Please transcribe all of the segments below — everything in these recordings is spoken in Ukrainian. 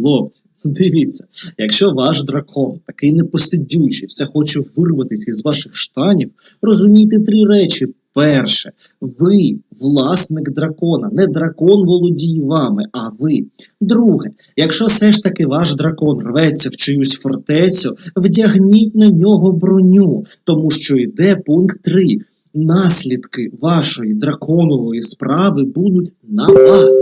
Хлопці, дивіться, якщо ваш дракон такий непосидючий, все хоче вирватися із ваших штанів, розумійте три речі. Перше, ви власник дракона, не дракон володіє вами, а ви. Друге, якщо все ж таки ваш дракон рветься в чиюсь фортецю, вдягніть на нього броню, тому що йде пункт 3. Наслідки вашої драконової справи будуть на вас.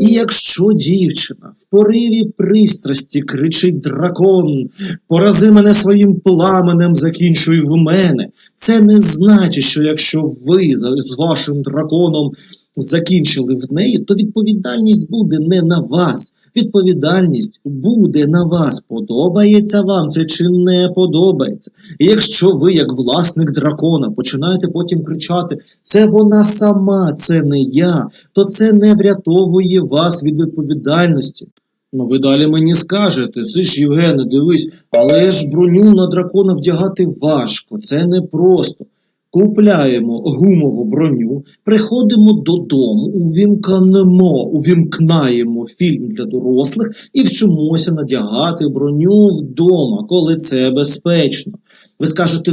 І якщо дівчина в пориві пристрасті кричить дракон, порази мене своїм пламенем, закінчуй в мене, це не значить, що якщо ви з вашим драконом закінчили в неї, то відповідальність буде не на вас. Відповідальність буде на вас. Подобається вам це чи не подобається. І якщо ви, як власник дракона, починаєте потім кричати: це вона сама, це не я, то це не врятовує вас від відповідальності. Ну, ви далі мені скажете, сиш, Євгене, дивись, але ж броню на дракона вдягати важко, це непросто. Купляємо гумову броню, приходимо додому, увімкнемо, увімкнаємо фільм для дорослих і вчимося надягати броню вдома, коли це безпечно. Ви скажете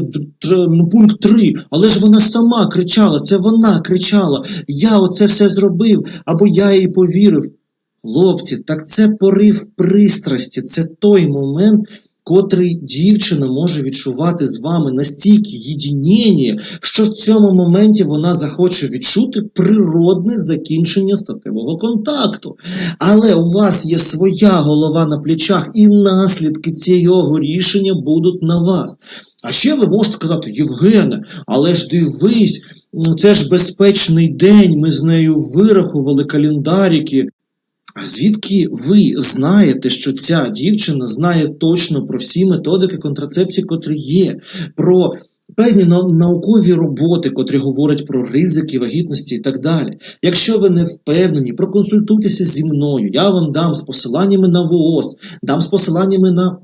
ну, пункт 3, але ж вона сама кричала, це вона кричала, я оце все зробив, або я їй повірив. Хлопці, так це порив пристрасті, це той момент, котрий дівчина може відчувати з вами настільки єдінення, що в цьому моменті вона захоче відчути природне закінчення статевого контакту. Але у вас є своя голова на плечах, і наслідки цього рішення будуть на вас. А ще ви можете сказати, Євгене, але ж дивись, ну, це ж безпечний день, ми з нею вирахували календарики. Звідки ви знаєте, що ця дівчина знає точно про всі методики контрацепції, котрі є, про певні наукові роботи, котрі говорять про ризики вагітності і так далі? Якщо ви не впевнені, проконсультуйтеся зі мною. Я вам дам з посиланнями на ВООЗ, дам з посиланнями на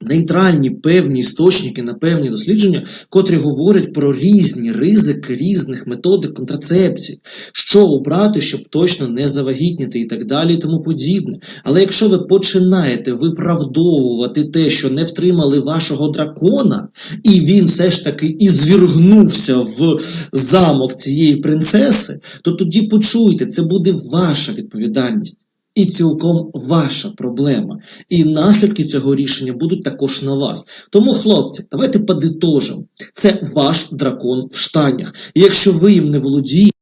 нейтральні певні істочники, на певні дослідження, котрі говорять про різні ризики різних методик контрацепції, що обрати, щоб точно не завагітніти і так далі, і тому подібне. Але якщо ви починаєте виправдовувати те, що не втримали вашого дракона, і він все ж таки і звіргнувся в замок цієї принцеси, то тоді почуйте, це буде ваша відповідальність. І цілком ваша проблема. І наслідки цього рішення будуть також на вас. Тому, хлопці, давайте подитожимо. Це ваш дракон в штанях. І якщо ви їм не володієте,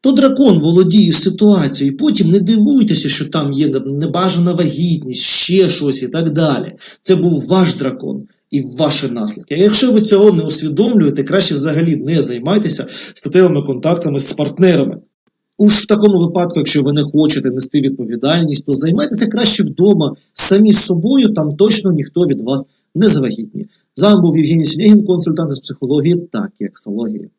то дракон володіє ситуацією. Потім не дивуйтеся, що там є небажана вагітність, ще щось і так далі. Це був ваш дракон. І ваші наслідки. А якщо ви цього не усвідомлюєте, краще взагалі не займайтеся статевими контактами з партнерами. Уж в такому випадку, якщо ви не хочете нести відповідальність, то займайтеся краще вдома самі з собою, там точно ніхто від вас не завагітні. З вами був Євгеній Сінєгін, консультант з психології та кексології.